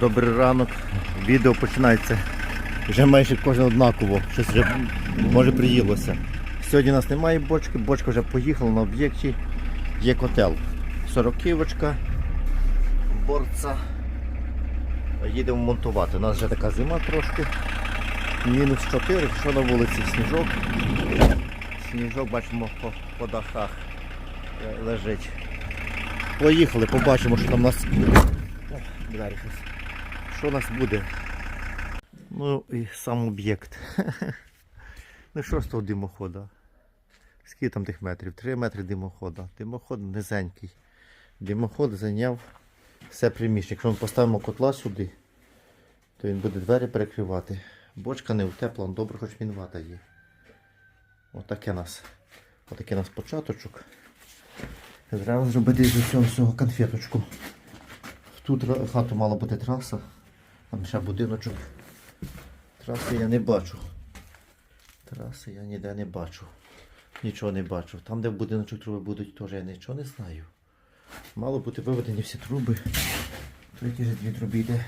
Добрий ранок. Відео починається вже майже кожен однаково. Щось вже може приїлося. Сьогодні у нас немає бочки, бочка вже поїхала на об'єкті. Є котел. Сороківочка, борца. Їдемо монтувати. У нас вже така зима трошки. Мінус 4, що на вулиці сніжок. Сніжок бачимо по, по дахах е, лежить. Поїхали, побачимо, що там у нас. Двері. Що у нас буде? Ну і сам об'єкт. ну що з того димохода? Скільки там тих метрів? Три метри димохода. Димоход низенький. Димоход зайняв все приміщення. Якщо ми поставимо котла сюди, то він буде двері перекривати. Бочка не утепла, ну, добре, хоч він вата є. Отаке нас. Отаке нас початочок. Треба зробити з цього всього конфеточку. Тут хату мала бути траса, там ще будиночок. Траси я не бачу. Траси я ніде не бачу. Нічого не бачу. Там, де будиночок труби будуть, теж я нічого не знаю. Мало бути виведені всі труби. Третій же дві труби йде.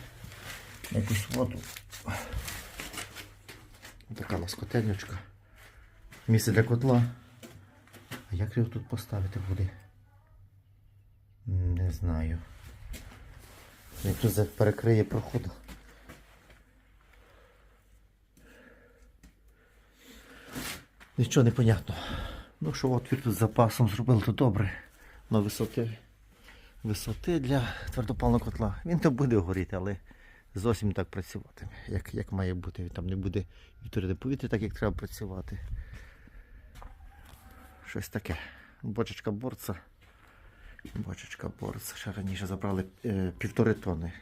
Якусь воду. Така у нас котельничка. Місце для котла. А як його тут поставити буде? Не знаю. Він тут перекриє проход. Нічого не понятно. Ну що отвір тут з запасом зробили, то добре. На висоти. Висоти для твердопального котла. Він то буде горіти, але зовсім так працювати, як, як має бути. Там не буде відтворити повітря, так як треба працювати. Щось таке. Бочечка борца. Бочечка борца. Ще раніше забрали е, півтори тони.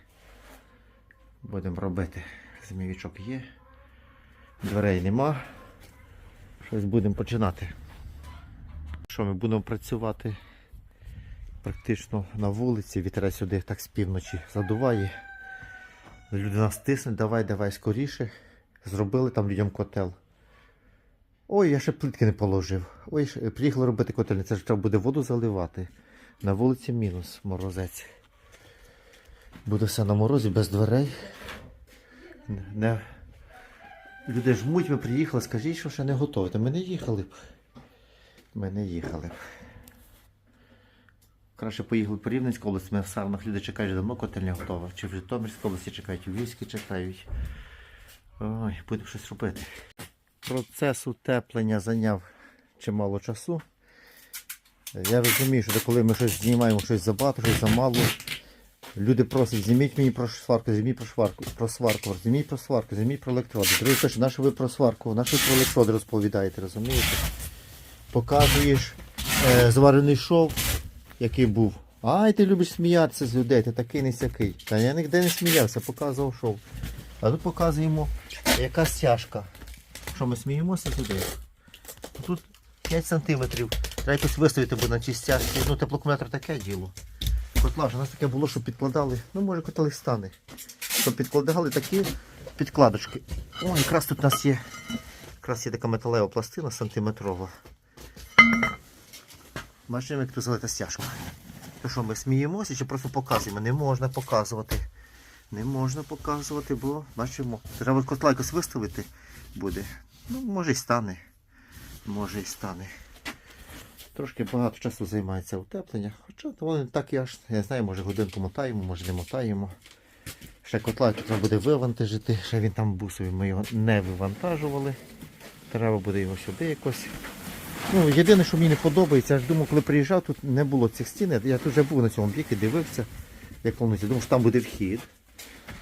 Будемо робити. Змійовичок є. Дверей нема. Щось будемо починати. Що ми будемо працювати практично на вулиці. Вітер сюди так з півночі задуває. Люди нас тиснуть, давай, давай скоріше. Зробили там людям котел. Ой, я ще плитки не положив. Ой, приїхали робити котельні. Це ж треба буде воду заливати. На вулиці мінус морозець. Буде все на морозі, без дверей. Не... Люди жмуть, ми приїхали, скажіть, що ще не готові. Та ми не їхали б. Ми не їхали б. Краще поїхали по Рівненській області, ми в Сарнах люди чекають, давно котельня готова. Чи в Житомирській області чекають, у Львівській чекають. Ой, будемо щось робити. Процес утеплення зайняв чимало часу. Я розумію, що коли ми щось знімаємо, щось забагато, щось замало. Люди просять, зніміть мені про сварку, зніміть про сварку, про сварку, зніміть про сварку, зніміть про електроди. Другі пишуть, на що ви про сварку, на що ви про електроди розповідаєте, розумієте? Показуєш е, зварений шов, який був. Ай, ти любиш сміятися з людей, ти такий не сякий. Та я ніде не сміявся, показував шов. А тут показуємо, яка стяжка. Що ми сміємося туди? Тут 5 сантиметрів. Треба якось виставити, бо на ці стяжки. Ну, теплокометр таке діло. Котла у нас таке було, що підкладали. Ну, може котел і стане. Що підкладали такі підкладочки. О, якраз тут у нас є. Якраз є така металева пластина сантиметрова. Бачимо, як тут залита стяжка. То що ми сміємося чи просто показуємо? Не можна показувати. Не можна показувати, бо бачимо. Треба котла якось виставити буде. Ну, може й стане. Може й стане. Трошки багато часу займається утеплення. Хоча воно так і аж, я знаю, може годинку мотаємо, може не мотаємо. Ще котла треба буде вивантажити, ще він там бусовий, ми його не вивантажували. Треба буде його сюди якось. Ну, єдине, що мені не подобається, я ж думав, коли приїжджав, тут не було цих стін. Я тут вже був на цьому об'єкті, дивився, як планується. Думав, що там буде вхід.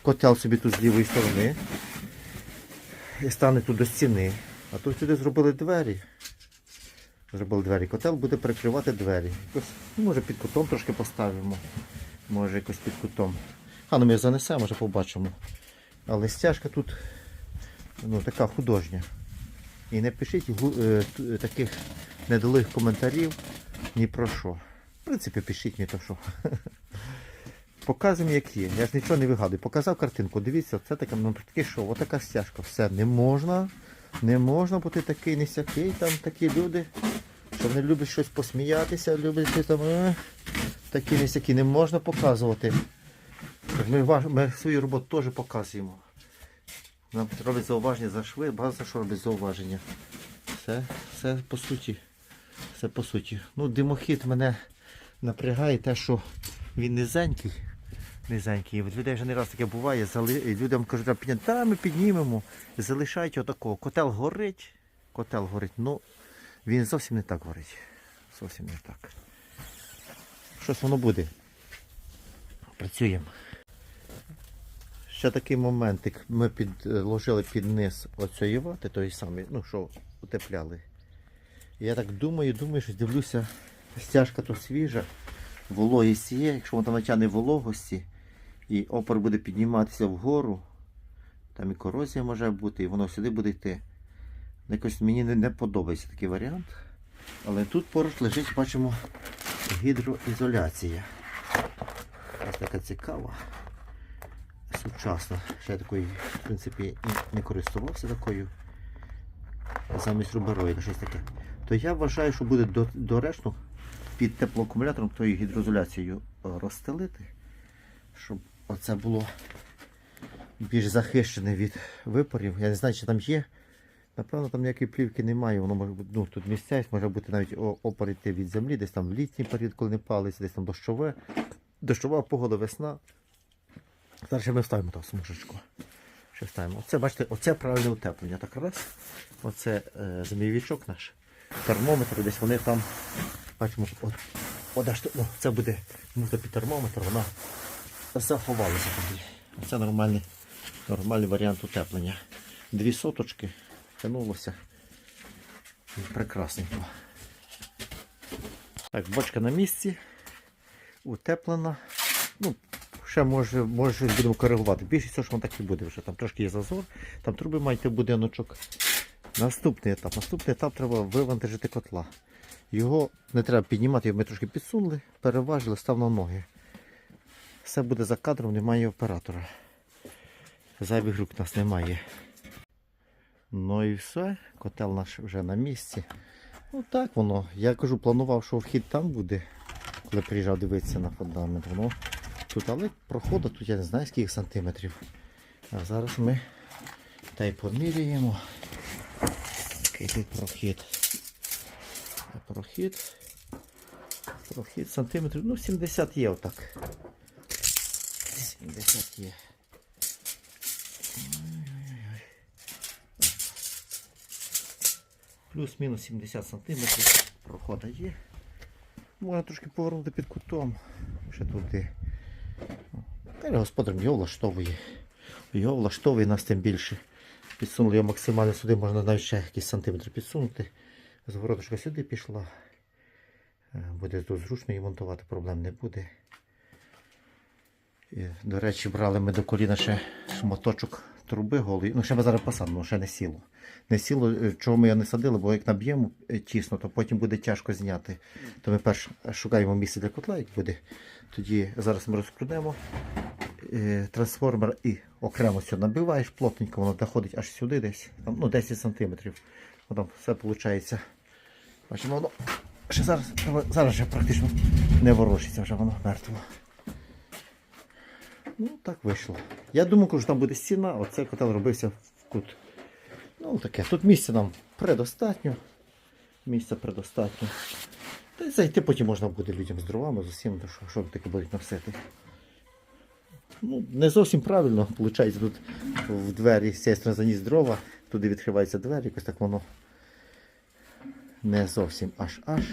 Котел собі тут з лівої сторони. І стане тут до стіни. А тут сюди зробили двері. Зробили двері. Котел буде перекривати двері. Якось, ну, може під кутом трошки поставимо. Може якось під кутом. А ну ми занесемо, вже побачимо. Але стяжка тут ну, така художня. І не пишіть е, т- таких недолих коментарів ні про що. В принципі, пишіть ні то що. Показуємо, як є. Я ж нічого не вигадую. Показав картинку. Дивіться, це таке, ну таке що, отака стяжка. Все, не можна. Не можна бути такий не. Там такі люди, що вони люблять щось посміятися, люблять щось там. е, Такі не сякі. Не можна показувати. Ми, ми свою роботу теж показуємо. Нам роблять зауваження за шви, багато що робить зауваження. Все, все по суті. Все по суті. Ну, димохід мене напрягає те, що він низенький. Низенький. От людей вже не раз таке буває, зали... людям кажуть, та ми піднімемо. Залишають отакого. Котел горить, котел горить, ну він зовсім не так горить. Зовсім не так. Щось воно буде. Працюємо. Ще такий моментик. Ми підложили під низ вати, тої самої, ну що утепляли. Я так думаю, думаю, що дивлюся, стяжка то свіжа, вологість є, якщо вона там натягне вологості, і опор буде підніматися вгору, там і корозія може бути, і воно сюди буде йти. Якось мені не, подобається такий варіант. Але тут поруч лежить, бачимо, гідроізоляція. Ось така цікава. Сучасна. Ще я такої, в принципі, не користувався такою. Замість рубероїда, щось таке. То я вважаю, що буде до- доречно під теплоакумулятором тою гідроізоляцією е, розстелити, щоб оце було більш захищене від випарів. Я не знаю, чи там є. Напевно, там ніякої плівки немає. Воно може бути, ну тут місцевість, може бути навіть о- опор йти від землі, десь там в літній період, коли не палиться, десь там дощове. Дощова погода, весна. Зараз ми вставимо там смужечку. Ще вставимо. Оце, бачите, оце правильне утеплення. Так раз. Оце е, змійовичок наш. Термометр, десь вони там. Бачимо, от, от аж, тут, ну, це буде мута під термометр, вона заховалася тоді. Це нормальний, нормальний варіант утеплення. Дві соточки тянулося. Прекрасненько. Так, бочка на місці. Утеплена. Ну, ще може, може будемо коригувати. Більшість що воно так і буде вже. Там трошки є зазор, там труби мають будиночок. Наступний етап. Наступний етап треба вивантажити котла. Його не треба піднімати, його ми трошки підсунули, переважили, став на ноги. Все буде за кадром, немає оператора. Зайвих рук нас немає. Ну і все, котел наш вже на місці. Ну так воно. Я кажу, планував, що вхід там буде, коли приїжджав дивитися на фундамент. Воно тут, але проходу тут я не знаю скільки сантиметрів. А зараз ми та й поміряємо. Який тут прохід. Прохід. Прохід сантиметрів. Ну, 70 є отак. 70 є. Плюс-мінус 70 сантиметрів прохода є. Можна трошки повернути під кутом. Ще туди. Та господар його влаштовує. Його влаштовує нас тим більше. Підсунули його максимально сюди, можна навіть ще якісь сантиметри підсунути. Згородочка сюди пішла. Е, Буде тут зручно її монтувати, проблем не буде. До речі, брали ми до коліна ще шматочок труби голий. Ну, ще ми зараз посадимо, ще не сіло. Не сіло, е, чого ми його не садили, бо як наб'ємо е, тісно, то потім буде тяжко зняти. То ми перш шукаємо місце для котла, як буде. Тоді зараз ми розкрутимо е, трансформер і окремо все набиваєш, плотненько воно доходить аж сюди десь, там, ну 10 сантиметрів. Воно там все виходить. Бачимо, воно ще зараз, зараз вже практично не ворушиться, вже воно мертво. Ну, так вийшло. Я думаю, що там буде стіна, оцей котел робився в кут. Ну, таке. Тут місця нам предостатньо. Місця предостатньо. Та й зайти потім можна буде людям з дровами, з усім, що, що таке будуть носити. Ну, не зовсім правильно, виходить, тут в двері з цієї заніс дрова, туди відкриваються двері, якось так воно не зовсім аж аж.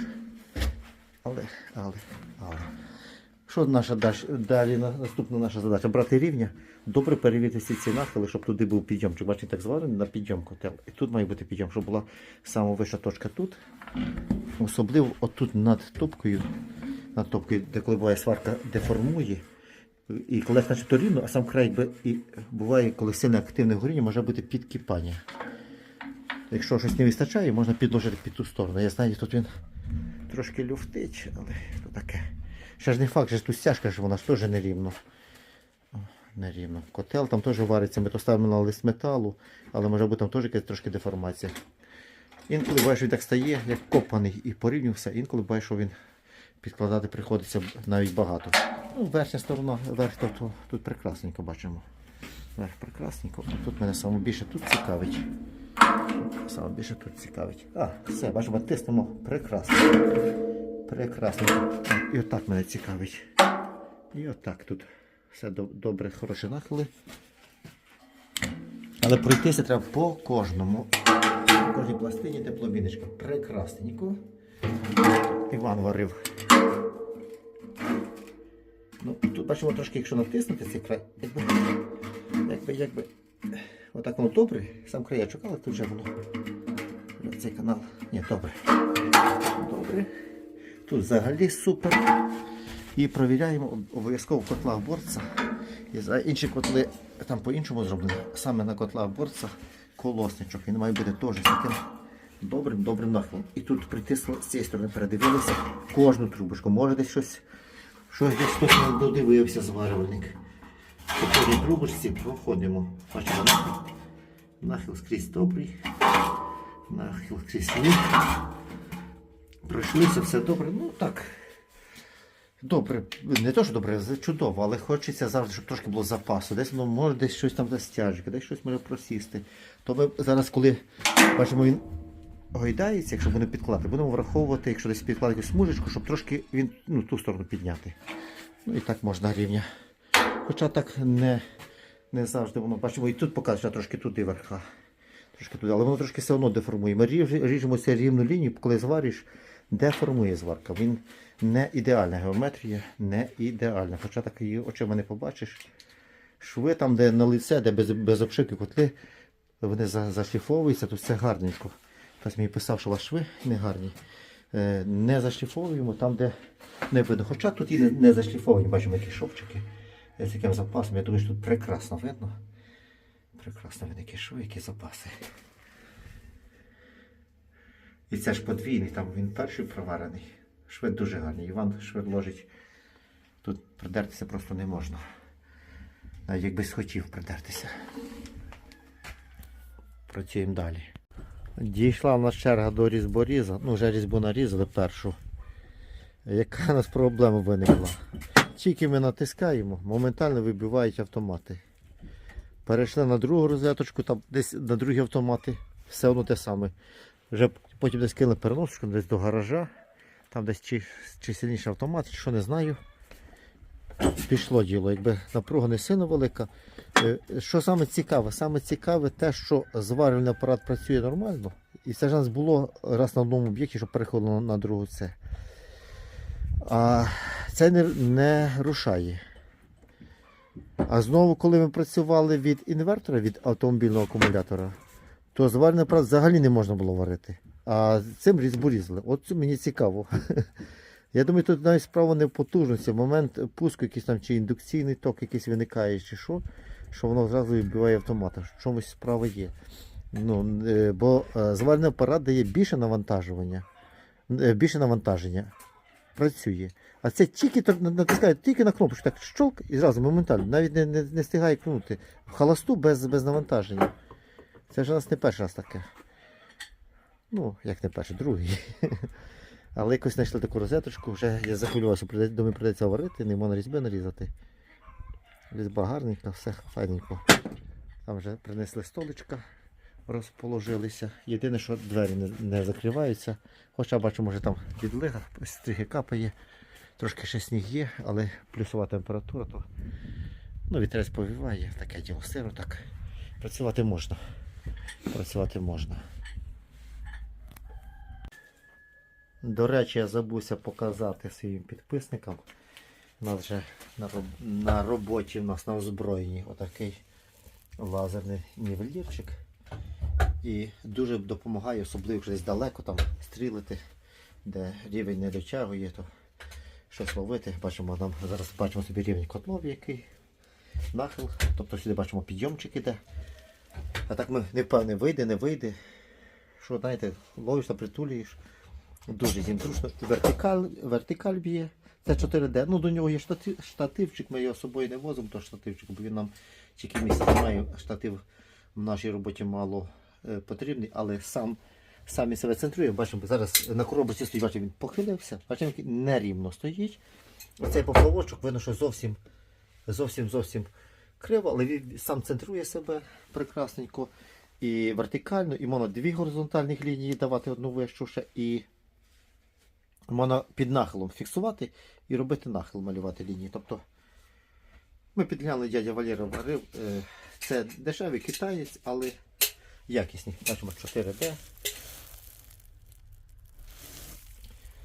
Але, але, але. Що наша далі, наступна наша задача? Брати рівня, добре перевірити всі ці нахили, щоб туди був підйомчик. Бачите, так зварений на підйом котел. І тут має бути підйом, щоб була сама вища точка тут. Особливо отут над топкою, над топкою, де коли буває сварка деформує. І коли начебто рівно, а сам край і буває, коли сильне активне горіння, може бути підкипання. Якщо щось не вистачає, можна підложити під ту сторону. Я знаю, тут він трошки люфтить, але то таке. Ще ж не факт, що тут стяжка, що вона ж теж нерівно. Нерівно. Котел там теж вариться, ми то ставимо на лист металу, але може бути там теж якась трошки деформація. Інколи бачиш, він так стає, як копаний і порівнювався, інколи бачиш, що він підкладати приходиться навіть багато. Ну, верхня сторона, верх то, то, тут прекрасненько бачимо. Верх прекрасненько. Тут мене саме більше тут цікавить. Саме тут цікавить. А, все, бачимо, тиснемо прекрасно. Прекрасно. І отак мене цікавить. І отак тут. Все добре, хороші нахили. Але пройтися треба по кожному. По кожній пластині теплобіночка. Прекрасненько. Іван варив. Ну, тут бачимо трошки, якщо натиснути цей край, якби, якби, якби, отак воно добре, сам краєчок, але тут вже воно, цей канал, ні, добре, добре, тут взагалі супер. І провіряємо об- обов'язково в котлах борця. Інші котли там по-іншому зроблені. Саме на котлах борця колосничок. Він має бути теж з таким добрим, добрим нахилом. І тут притисли з цієї сторони, передивилися кожну трубочку. Може десь щось, щось десь хтось не додивився зварювальник. По кожній трубочці проходимо. Бачимо, нахил, скрізь добрий. Нахил скрізь ні. Пройшлися, все добре. Ну так. Добре, не то, що добре, чудово, але хочеться завжди, щоб трошки було запасу. Десь воно може десь щось там дасть стяжки, десь щось може просісти. То ми зараз, коли бачимо, він гойдається, якщо будемо підкладати, будемо враховувати, якщо десь підкладати якусь смужечку, щоб трошки він ну, ту сторону підняти. Ну і так можна рівня. Хоча так не, не завжди воно бачимо, і тут показує, трошки туди верха. Трошки туди, але воно трошки все одно деформує. Ми ріж- ріжемо цю рівну лінію, коли звариш, деформує зварка. Він не ідеальна геометрія, не ідеальна. Хоча так її очима не побачиш. Шви там, де на лице, де без, без обшивки котли, вони за- зашліфовуються, тут все гарненько. Хтось мені писав, що у вас шви не гарні. Е, Не зашліфовуємо там, де не видно. Хоча тут і не зашліфовані, бачимо, які шовчики. З яким запасом. Я думаю, що тут прекрасно видно. Прекрасно видно, які шви, які запаси. І це ж подвійний, там він перший проварений. Швид дуже гарний. Іван швид ложить. Тут придертися просто не можна. Навіть якби схотів придертися. Працюємо далі. Дійшла в нас черга до різьборіза. Ну, вже різьбу нарізали першу. Яка у нас проблема виникла? Тільки ми натискаємо, моментально вибивають автомати. Перейшли на другу розеточку, там десь на другі автомати, все одно те саме. Вже потім десь кинули переносочку десь до гаража, там десь чи, чи сильніший автомат, чи що не знаю. Пішло діло, якби напруга не сильно велика. Е, Що саме цікаве? Саме цікаве те, що зварювальний апарат працює нормально. І це ж нас було раз на одному об'єкті, що переходило на другу це. А це не, не рушає. А знову, коли ми працювали від інвертора, від автомобільного акумулятора, то зварювальний апарат взагалі не можна було варити. А цим різьбу різали. От мені цікаво. Я думаю, тут навіть справа не в потужності. В момент пуску якийсь там чи індукційний ток якийсь виникає, чи що, що воно зразу відбиває автомата. В чомусь справа є. Ну, е, бо е, зварювальний апарат дає більше навантажування. е, Більше навантаження. Працює. А це тільки натискає тільки на кнопочку, так щолк і зразу моментально. Навіть не, не, не встигає кнути. В холосту без, без навантаження. Це ж у нас не перший раз таке. Ну, як не перший, другий. Але якось знайшли таку розеточку, вже я захвилювався, думаю, прийдеться варити, не можна різьби нарізати. Різьба гарненька, все файненько. Там вже принесли столичка, розположилися. Єдине, що двері не, не закриваються. Хоча бачу, може там відлига, стріги капає. Трошки ще сніг є, але плюсова температура, то ну, вітерець повіває, таке діло сиро, так. Працювати можна. Працювати можна. До речі, я забувся показати своїм підписникам. У нас вже на, роб- на роботі, у нас на озброєнні отакий лазерний нівелірчик. І дуже допомагає, особливо десь далеко там стрілити, де рівень не дотягує, то щось ловити. Бачимо, нам зараз бачимо собі рівень котлов який. Нахил. Тобто сюди бачимо підйомчик іде. А так ми не впевнені, вийде, не вийде. Що, знаєте, ловиш та притулюєш. Дуже їм зручно. Вертикаль, вертикаль б'є. Це 4D. Ну, до нього є штатив, штативчик, ми його з собою не возимо, то штативчик, бо він нам тільки місце немає. Штатив в нашій роботі мало е, потрібний, але сам самі себе центруємо. Бачимо, зараз на коробочці стоїть, бачимо, він похилився, бачимо, який нерівно стоїть. Оцей поплавочок, видно, що зовсім зовсім зовсім криво, але він сам центрує себе прекрасненько і вертикально, і можна дві горизонтальні лінії давати одну вищу ще, і можна під нахилом фіксувати і робити нахил, малювати лінії. Тобто ми підглянули, дядя Валера варив. е, Це дешевий китаєць, але якісний. Бачимо 4D.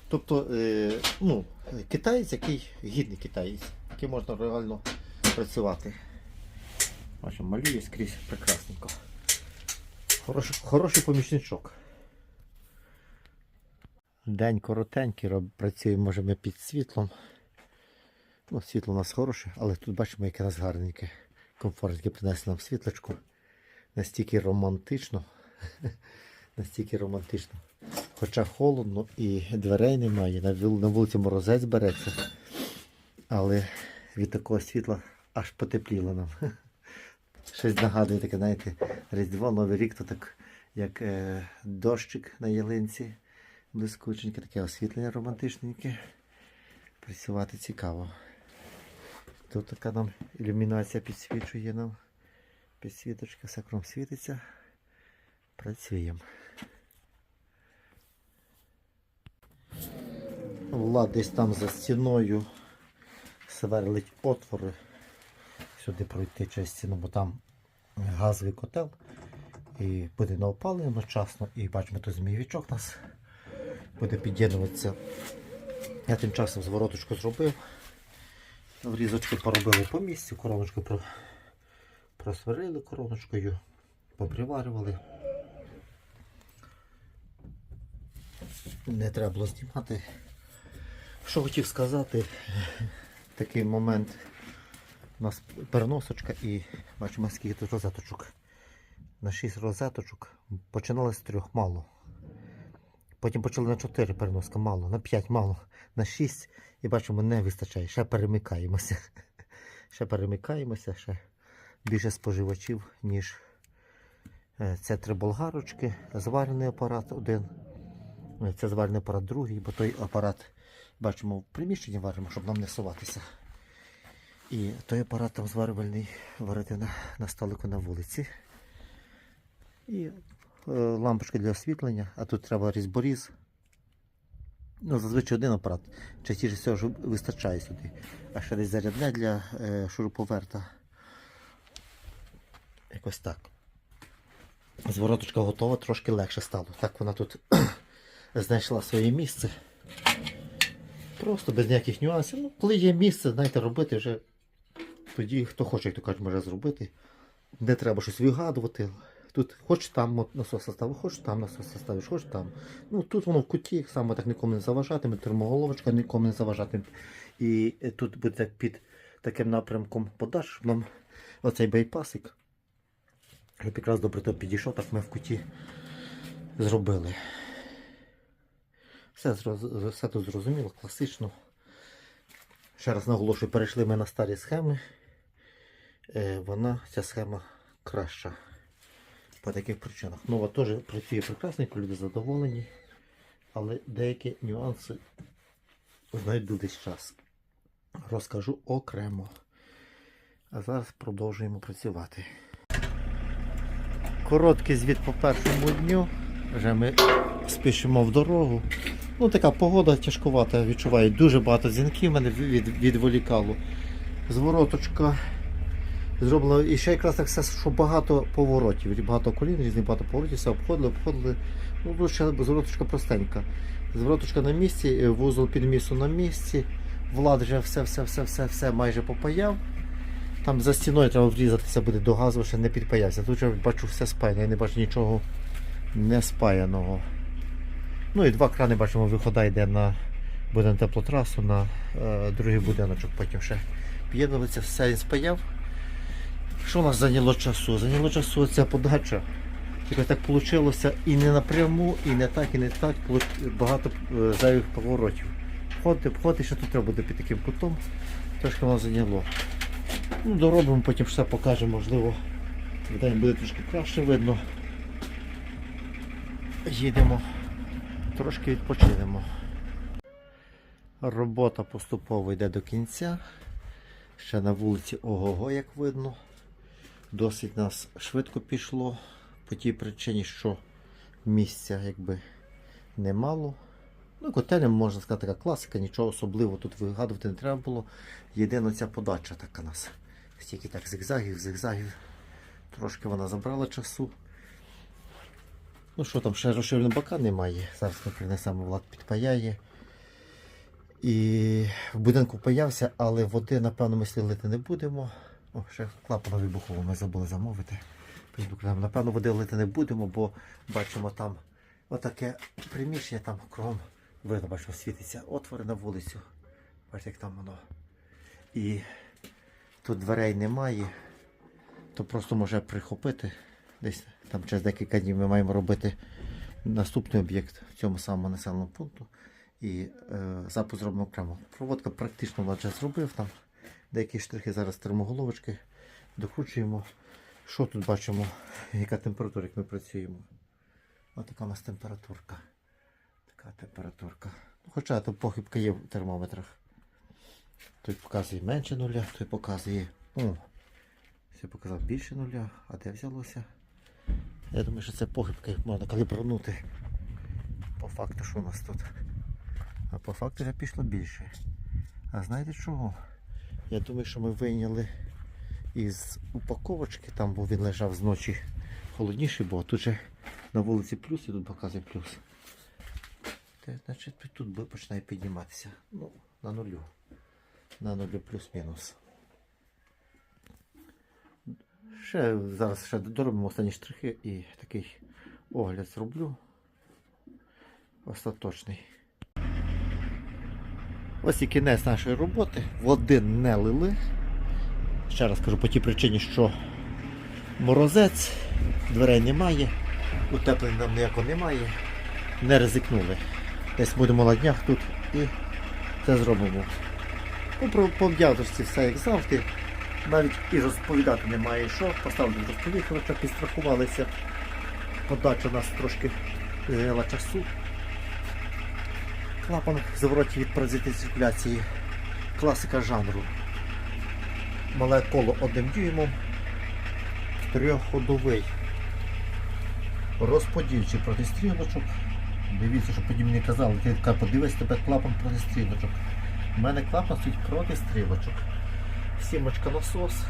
Тобто, е, ну, китаєць, який гідний китаєць, який можна реально працювати. Бачимо, малює скрізь прекрасненько. Хороший, хороший помічничок. День коротенький, працюємо може ми під світлом. Ну, світло у нас хороше, але тут бачимо, яке у нас гарненьке. Комфортненьке принесли нам світлочку. Настільки романтично. Настільки романтично. Хоча холодно і дверей немає, на вул- на вулиці морозець береться. Але від такого світла аж потепліло нам. Щось нагадує таке, знаєте, Різдво, Новий рік, то так як е, дощик на ялинці, блискученьке, таке освітлення романтичненьке. Працювати цікаво. Тут така нам ілюмінація підсвічує нам. Підсвіточка, все кром світиться. Працюємо. Влад десь там за стіною сверлить отвори. Сюди пройти через стіну, бо там газовий котел. І буде на опалення одночасно. І бачимо, тут змійовичок нас буде під'єднуватися. Я тим часом звороточку зробив. Врізочки поробили по місці, короночку просварили короночкою, поприварювали. Не треба було знімати. Що хотів сказати, такий момент. У нас переносочка і бачимо, скільки тут розеточок. На 6 розеточок. Починали з трьох мало. Потім почали на 4 переноска мало, на 5 мало, на 6 і бачимо, не вистачає. Ще перемикаємося. Ще перемикаємося, ще більше споживачів, ніж е, це три болгарочки, зварений апарат один. Е, Це зварений апарат другий, бо той апарат бачимо в приміщенні варимо, щоб нам не суватися. І той апарат там зварювальний варити на, на столику на вулиці. І лампочки для освітлення, а тут треба різьборіз. Ну, зазвичай один апарат. Частіше всього вистачає сюди. А ще десь зарядне для е, шуруповерта. Якось так. Звороточка готова, трошки легше стало. Так вона тут знайшла своє місце. Просто без ніяких нюансів. Ну, коли є місце, знаєте, робити вже тоді хто хоче, як то кажуть, може зробити. Не треба щось вигадувати. Тут хоч там насос ставиш, хоч там насос ставиш, хоч там. Ну тут воно в куті, саме так нікому не заважатиме, термоголовочка нікому не заважатиме. І е, тут буде під таким напрямком подаш, нам оцей байпасик. Щоб якраз добре то підійшов, так ми в куті зробили. Все, все тут зрозуміло, класично. Ще раз наголошую, перейшли ми на старі схеми. Е, вона, ця схема краща. По таких причинах. Нова теж працює прекрасненько, люди задоволені. Але деякі нюанси знайду десь час. Розкажу окремо. А зараз продовжуємо працювати. Короткий звіт по першому дню. Вже ми спішимо в дорогу. Ну, така погода тяжкувата, відчуваю. Дуже багато дзвінків мене від, відволікало. Звороточка зроблено. І ще якраз так все, що багато поворотів, багато колін, різних багато поворотів, все обходили, обходили. Ну, ще звороточка простенька. Звороточка на місці, е, вузол підмісу на місці. Влад вже все, все, все, все, все майже попаяв. Там за стіною треба врізатися буде до газу, ще не підпаявся. Тут вже бачу все спаяне, я не бачу нічого не спаяного. Ну і два крани бачимо, вихода йде на буде на теплотрасу, на е, другий будиночок, потім ще під'єднується, все спаяв. Що у нас зайняло часу? Зайняло часу ця подача. Якось так вийшло і не напряму, і не так, і не так. Багато е, зайвих поворотів. Входити, входити, ще тут треба буде під таким кутом. Трошки воно зайняло. Ну, доробимо, потім все покажемо, можливо, вдень буде трошки краще видно. їдемо, трошки відпочинемо. Робота поступово йде до кінця. Ще на вулиці ого-го, як видно. Досить нас швидко пішло по тій причині, що місця якби немало. Ну, котелем, можна сказати, така класика, нічого особливого тут вигадувати не треба було. Єдина ця подача така нас. Стільки так зигзагів, зигзагів. Трошки вона забрала часу. Ну що там, ще розширеного бока немає. Зараз ми принесемо влад підпаяє. І в будинку паявся, але води, напевно, ми слілити не будемо. О, ще клапана вибухового ми забули замовити. Напевно, води лити не будемо, бо бачимо там отаке приміщення, там кругом видно, бачимо, світиться отвори на вулицю. Бачите, як там воно. І тут дверей немає, то просто може прихопити. Десь там через декілька днів ми маємо робити наступний об'єкт в цьому самому населеному пункту. І е, запуск зробимо окремо. Проводка практично вже зробив там. Деякі штрихи зараз термоголовочки докручуємо. Що тут бачимо? Яка температура, як ми працюємо? Ось така у нас температурка. Така температурка. Ну, Хоча тут похибка є в термометрах. Той показує менше нуля, той показує. О, це показав більше нуля, а де взялося? Я думаю, що це похибка, їх можна калібрунути. По факту, що у нас тут? А по факту вже пішло більше. А знаєте чого? Я думаю, що ми вийняли із упаковочки, там бо він лежав зночі холодніший, бо тут же на вулиці плюс і тут показує плюс. Те, значить тут починає підніматися. Ну, на нулю. На нулю плюс-мінус. Ще зараз ще доробимо останні штрихи і такий огляд зроблю. Остаточний. Ось і кінець нашої роботи. Води не лили. Ще раз кажу по тій причині, що морозець, дверей немає, утеплень нам ніякого немає. Не ризикнули. Десь будемо на днях тут і це зробимо. Ну, по вдячності все як завжди. Навіть і розповідати немає що. Поставили розповідача, підстрахувалися. Подача у нас трошки зайняла часу. Клапан завороті від паразитної циркуляції. Класика жанру. Мале коло одним дюймом. Трьохходовий. Розподільчий проти стрілочок. Дивіться, що подібні не казали, ти така подивись тебе клапан проти стрілочок. У мене клапан стоїть проти стрілочок. Сімочка насос.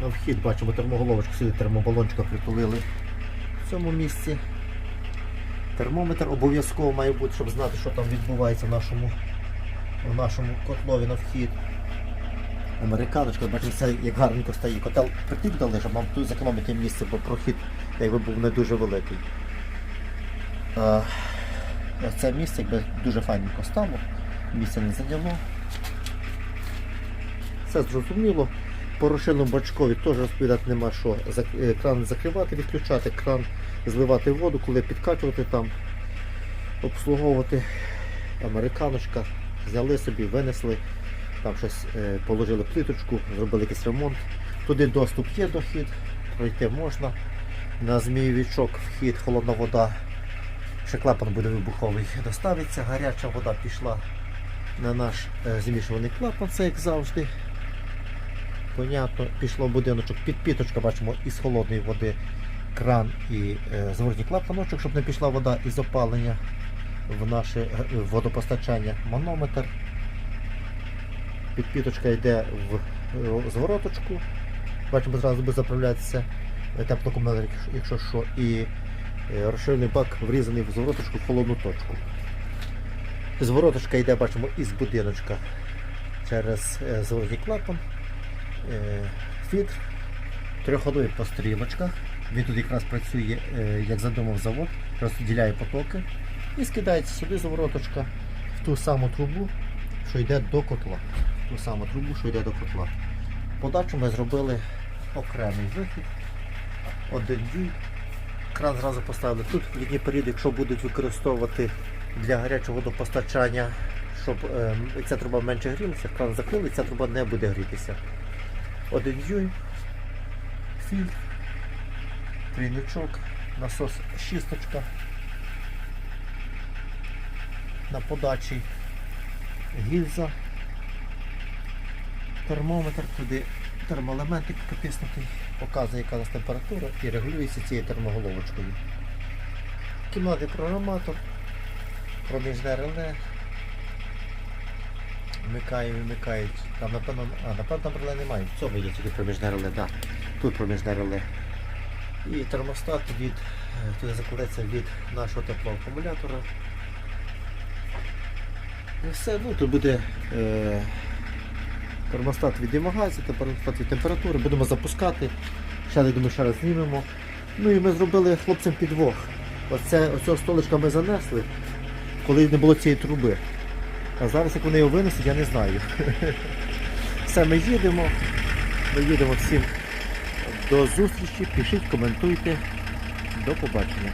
На вхід бачимо термоголовочку, сюди термобалончика притулили в цьому місці. Термометр обов'язково має бути, щоб знати, що там відбувається в нашому, в нашому котлові на вхід. Американочка, бачите, як гарненько стоїть. Котел прикріп дали, щоб нам тут зекономити місце, бо прохід якби був не дуже великий. Ось це місце якби дуже файненько стало, місце не зайняло. Все зрозуміло. По розширеному бачкові теж розповідати нема що. Кран закривати, відключати, кран зливати воду, коли підкачувати там, обслуговувати. Американочка, взяли собі, винесли, там щось е, положили плиточку, зробили якийсь ремонт. Туди доступ є дохід, пройти можна. На змієвічок вхід, холодна вода. Ще клапан буде вибуховий. Доставиться, гаряча вода пішла на наш е, змішуваний клапан, це як завжди. Понятно, пішло в будиночок, підпіточка, бачимо, із холодної води кран і е, зворотній клапаночок, щоб не пішла вода із опалення в наше е, водопостачання. Манометр. Підпіточка йде в е, звороточку. Бачимо, зразу буде заправлятися теплокомелер, якщо що, і розширений бак врізаний в звороточку в холодну точку. Звороточка йде, бачимо, із будиночка через зворотній клапан. Фільтр трьохходовий по стрілочках. Він тут якраз працює, е, як задумав завод, розподіляє потоки і скидається сюди завороточка в ту саму трубу, що йде до котла. В ту саму трубу, що йде до котла. Подачу ми зробили окремий вихід, один дюй. Кран зразу поставили тут літній період, якщо будуть використовувати для гарячого водопостачання, щоб е, ця труба менше грілася, кран закрили, ця труба не буде грітися. Один дюйм, фільтр, трійничок, насос шісточка на подачі гільза, термометр, туди термоелементик притиснутий, показує, яка у нас температура і регулюється цією термоголовочкою. Кімнатний програматор, проміжне реле. Вмикає, вимикають. Там напевно, а, напевно там реле немає. В цьому є тільки проміжне реле, так. Тут проміжне реле. І термостат від, е, туди від нашого теплоакумулятора. І все, ну тут буде е, термостат від демагазу, термостат від температури, будемо запускати. Ще я думаю, ще раз знімемо. Ну і ми зробили хлопцям підвох. Оце, оцього столичка ми занесли, коли не було цієї труби. А зараз як вони його винесуть, я не знаю. Все, ми їдемо. Ми їдемо всім до зустрічі. Пишіть, коментуйте. До побачення.